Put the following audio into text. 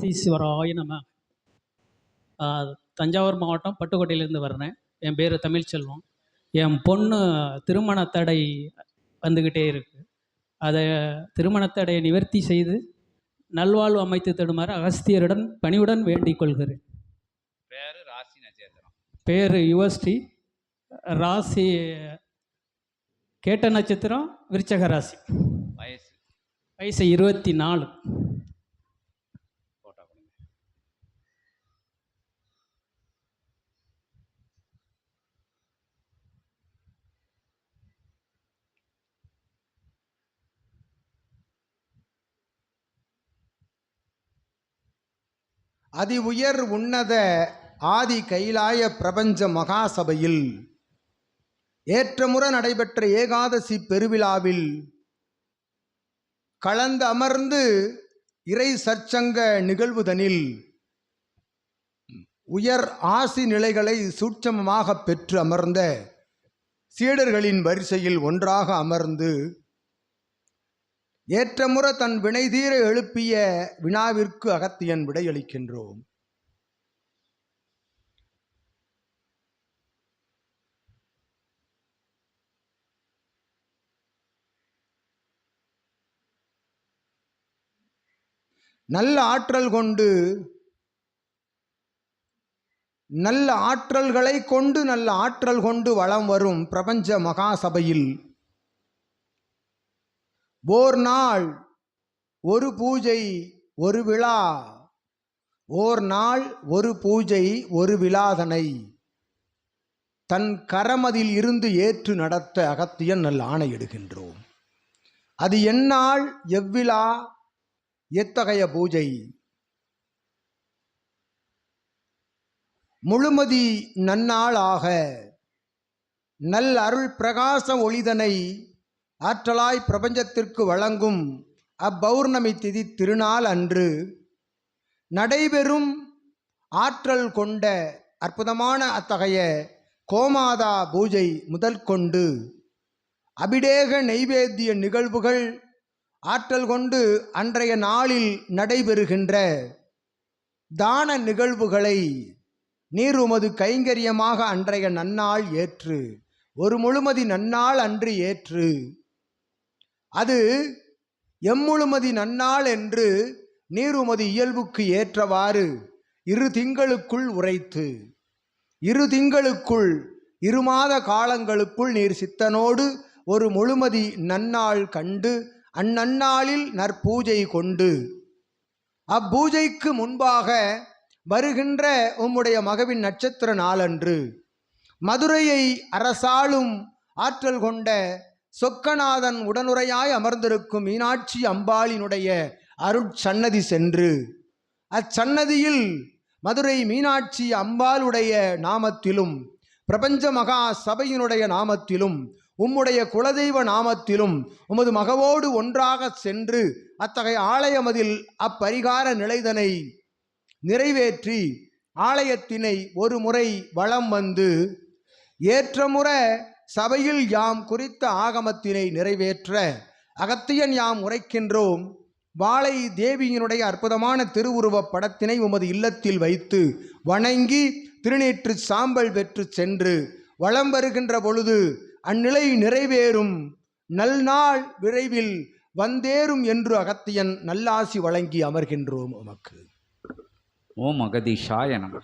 ஈஸ்வராய நம. ஆ, தஞ்சாவூர் மாவட்டம் பட்டுக்கோட்டையிலேருந்து வர்றேன். என் பேர் தமிழ்ச்செல்வம். என் பொண்ணு திருமண தடை வந்துக்கிட்டே இருக்கு. அதை திருமண தடையை நிவர்த்தி செய்து நல்வாழ்வு அமைத்து தருமாறு அகஸ்தியருடன் பணிவுடன் வேண்டிக் கொள்கிறேன். பேரு ராசி நட்சத்திரம். பேர் யுவஸ்ரீ. ராசி கேட்ட நட்சத்திரம் விருச்சக ராசி. வயசு. வயசு இருபத்தி நாலு. அதி உயர் உன்னத ஆதி கைலாய பிரபஞ்ச மகாசபையில் ஏற்றமுறை நடைபெற்ற ஏகாதசி பெருவிழாவில் கலந்து அமர்ந்து இறை சற்சங்க நிகழ்வுதனில் உயர் ஆசி நிலைகளை சூட்சமமாக பெற்று அமர்ந்த சீடர்களின் வரிசையில் ஒன்றாக அமர்ந்து ஏற்றமுற தன் வினைதீர எழுப்பிய வினாவிற்கு அகத்தியன் விடையளிக்கின்றோம். நல்ல ஆற்றல் கொண்டு நல்ல ஆற்றல்களை கொண்டு நல்ல ஆற்றல் கொண்டு வளம் வரும் பிரபஞ்ச மகாசபையில் ஓர் நாள் ஒரு பூஜை ஒரு விழா. ஓர் நாள் ஒரு பூஜை ஒரு விழாதனை. தன் கரமதில் இருந்து ஏற்று நடத்த அகத்தியன் நல் ஆணையிடுகின்றோம். அது எந்நாள் எவ்விழா எத்தகைய பூஜை? முழுமதி நன்னாளாக நல் அருள் பிரகாச ஒளிதனை ஆற்றலாய் பிரபஞ்சத்திற்கு வழங்கும் அப்பௌர்ணமி திதி திருநாள் அன்று நடைபெறும் ஆற்றல் கொண்ட அற்புதமான அத்தகைய கோமாதா பூஜை முதல் கொண்டு அபிடேக நெய்வேத்திய நிகழ்வுகள் ஆற்றல் கொண்டு அன்றைய நாளில் நடைபெறுகின்ற தான நிகழ்வுகளை நீர் உமது கைங்கரியமாக அன்றைய நன்னாள் ஏற்று ஒரு முழுமதி நன்னாள் அன்று ஏற்று அது எம்முழுமதி நன்னாள் என்று நீருமதி இயல்புக்கு ஏற்றவாறு இரு திங்களுக்குள் உரைத்து இரு திங்களுக்குள் இரு மாத காலங்களுக்குள் நீர் சித்தனோடு ஒரு முழுமதி நன்னாள் கண்டு அந்நன்னாளில் நற்பூஜை கொண்டு. அப்பூஜைக்கு முன்பாக வருகின்ற உம்முடைய மகவின் நட்சத்திர நாளன்று மதுரையை அரசாளும் ஆற்றல் கொண்ட சொக்கநாதன் உடனுரையாய் அமர்ந்திருக்கும் மீனாட்சி அம்பாளினுடைய அருட்சன்னதி சென்று அச்சன்னதியில் மதுரை மீனாட்சி அம்பாளுடைய நாமத்திலும் பிரபஞ்ச மகா சபையினுடைய நாமத்திலும் உம்முடைய குலதெய்வ நாமத்திலும் உமது மகவோடு ஒன்றாக சென்று அத்தகைய ஆலயமதில் அப்பரிகார நிலைதனை நிறைவேற்றி ஆலயத்தினை ஒரு முறை வளம் வந்து ஏற்றமுற சபையில் யாம் குறித்த ஆகமத்தினை நிறைவேற்ற அகத்தியன் யாம் உரைக்கின்றோம். வாழை தேவியினுடைய அற்புதமான திருவுருவப் படத்தினை உமது இல்லத்தில் வைத்து வணங்கி திருநேற்று சாம்பல் பெற்று சென்று வலம் வருகின்ற பொழுது அந்நிலை நிறைவேறும். நல்நாள் விரைவில் வந்தேறும் என்று அகத்தியன் நல்லாசி வழங்கி அமர்கின்றோம் உமக்கு. ஓம் அகதிஷாய நம